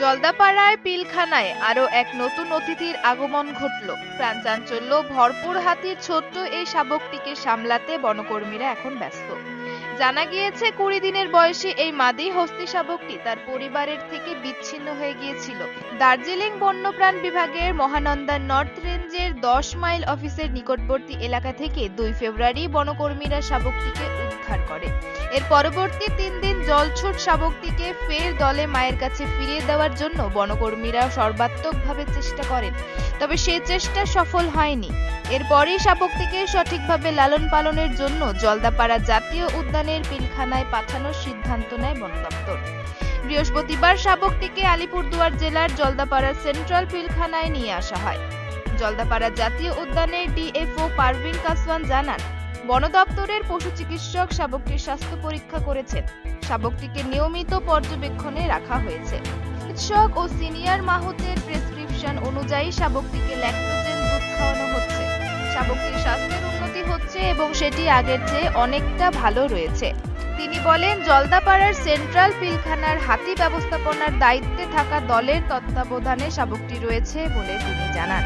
জলদাপাড়ায় পিলখানায় আরও এক নতুন অতিথির আগমন ঘটল। প্রাণচাঞ্চল্য ভরপুর হাতির ছোট্ট এই শাবকটিকে সামলাতে বনকর্মীরা এখন ব্যস্ত। জানা গিয়েছে, কুড়ি দিনের বয়সী এই মাদি হস্তি শাবকটি তার পরিবারের থেকে বিচ্ছিন্ন হয়ে গিয়েছিল। দার্জিলিং বন্যপ্রাণ বিভাগের মহানন্দা নর্থ রেঞ্জের দশ মাইল অফিসের নিকটবর্তী এলাকা থেকে দুই ফেব্রুয়ারি বনকর্মীরা শাবকটিকে উদ্ধার করে। এর পরবর্তী তিন দিন জলছুট শাবকটিকে ফের দলে মায়ের কাছে ফিরিয়ে দেওয়ার জন্য বনকর্মীরা সর্বাত্মকভাবে চেষ্টা করেন, তবে সে চেষ্টা সফল হয়নি। এরপরই শাবকটিকে সঠিকভাবে লালন পালনের জন্য জলদাপাড়া জাতীয় উদ্যানের পিলখানায় পাঠানোর সিদ্ধান্ত নেয় বন দপ্তর। বৃহস্পতিবার শাবকটিকে আলিপুরদুয়ার জেলার জলদাপাড়া সেন্ট্রাল পিলখানায় নিয়ে আসা হয়। জলদাপাড়া জাতীয় উদ্যানের ডিএফও পারভিন কাসওয়ান জানান, বন দপ্তরের পশু চিকিৎসক শাবকটির স্বাস্থ্য পরীক্ষা করেছেন। শাবকটিকে নিয়মিত পর্যবেক্ষণে রাখা হয়েছে। চিকিৎসক ও সিনিয়র মাহুতের প্রেসক্রিপশন অনুযায়ী শাবকটিকে ল্যাক্টোজেন দুধ খাওয়ানো হচ্ছে স্বাস্থ্যের উন্নতি হচ্ছে এবং সেটি আগের চেয়ে অনেকটা ভালো রয়েছে। তিনি বলেন, জলদাপাড়ার সেন্ট্রাল পিলখানার হাতি ব্যবস্থাপনার দায়িত্বে থাকা দলের তত্ত্বাবধানে শাবকটি রয়েছে বলে তিনি জানান।